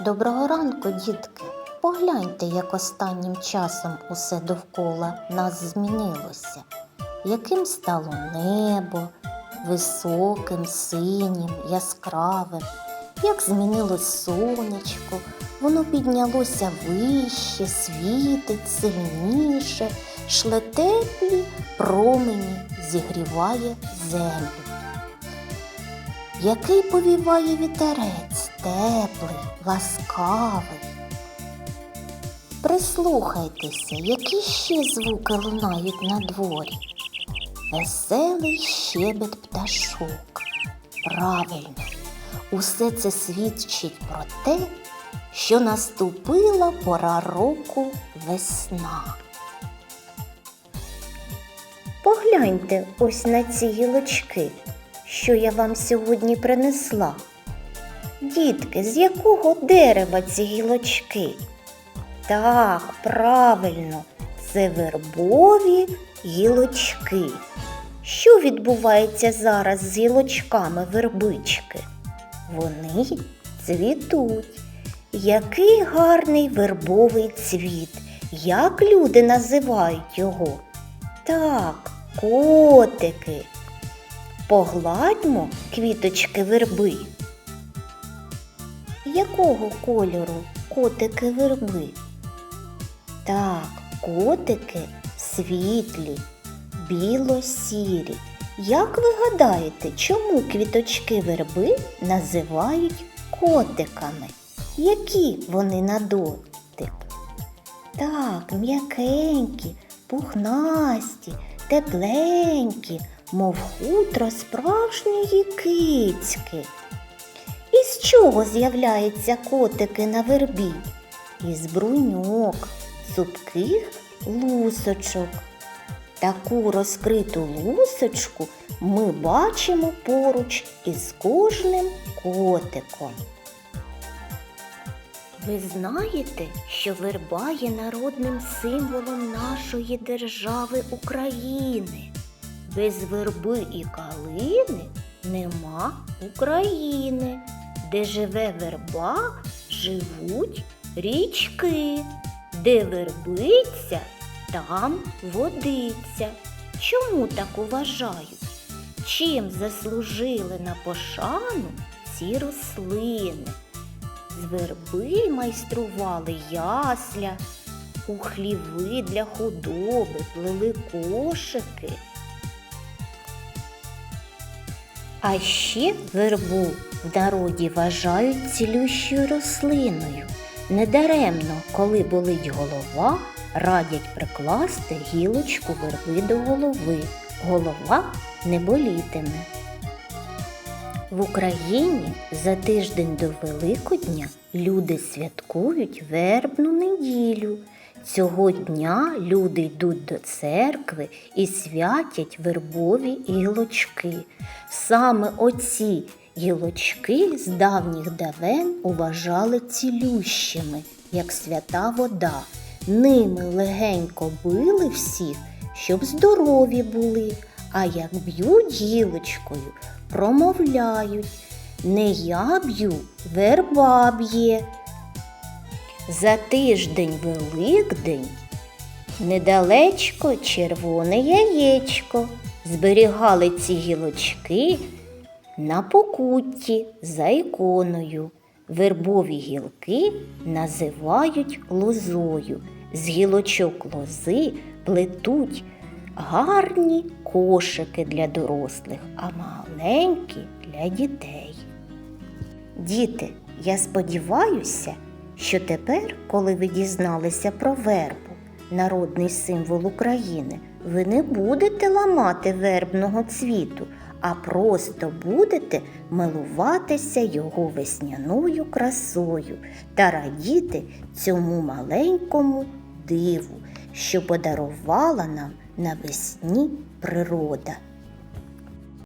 Доброго ранку, дітки. Погляньте, як останнім часом усе довкола нас змінилося. Яким стало небо, високим, синім, яскравим, як змінилось сонечко, воно піднялося вище, світить сильніше, шле теплі промені, зігріває землю. Який повіває вітерець, теплий, ласкавий. Прислухайтеся, які ще звуки лунають на дворі. Веселий щебет пташок. Правильно, усе це свідчить про те, що наступила пора року весна. Погляньте ось на ці гілочки, що я вам сьогодні принесла. Дітки, з якого дерева ці гілочки? Так, правильно, це вербові гілочки. Що відбувається зараз з гілочками вербички? Вони цвітуть. Який гарний вербовий цвіт. Як люди називають його? Так, котики. Погладьмо квіточки верби. Якого кольору котики верби? Так, котики світлі, біло-сірі. Як ви гадаєте, чому квіточки верби називають котиками? Які вони на дотик? Так, м'якенькі, пухнасті, тепленькі, мов хутро справжньої кицьки. Чого з'являються котики на вербі? Із бруньок, цупких лусочок. Таку розкриту лусочку ми бачимо поруч із кожним котиком. Ви знаєте, що верба є народним символом нашої держави України. Без верби і калини нема України. Де живе верба, живуть річки. Де вербиться, там водиться. Чому так вважають? Чим заслужили на пошану ці рослини? З верби майстрували ясля, у хліви для худоби плели кошики. А ще вербу в народі вважають цілющою рослиною. Недаремно, коли болить голова, радять прикласти гілочку верби до голови. Голова не болітиме. В Україні за тиждень до Великодня люди святкують вербну неділю. Цього дня люди йдуть до церкви і святять вербові гілочки. Саме оці гілочки з давніх давен уважали цілющими, як свята вода. Ними легенько били всіх, щоб здорові були, а як б'ють гілочкою, промовляють. Не я б'ю, верба б'є. За тиждень Великдень недалечко червоне яєчко. Зберігали ці гілочки на покутті за іконою. Вербові гілки називають лозою. З гілочок лози плетуть гарні кошики для дорослих, а маленькі для дітей. Діти, я сподіваюся, що тепер, коли ви дізналися про вербу, народний символ України, ви не будете ламати вербного цвіту, а просто будете милуватися його весняною красою та радіти цьому маленькому диву, що подарувала нам навесні природа.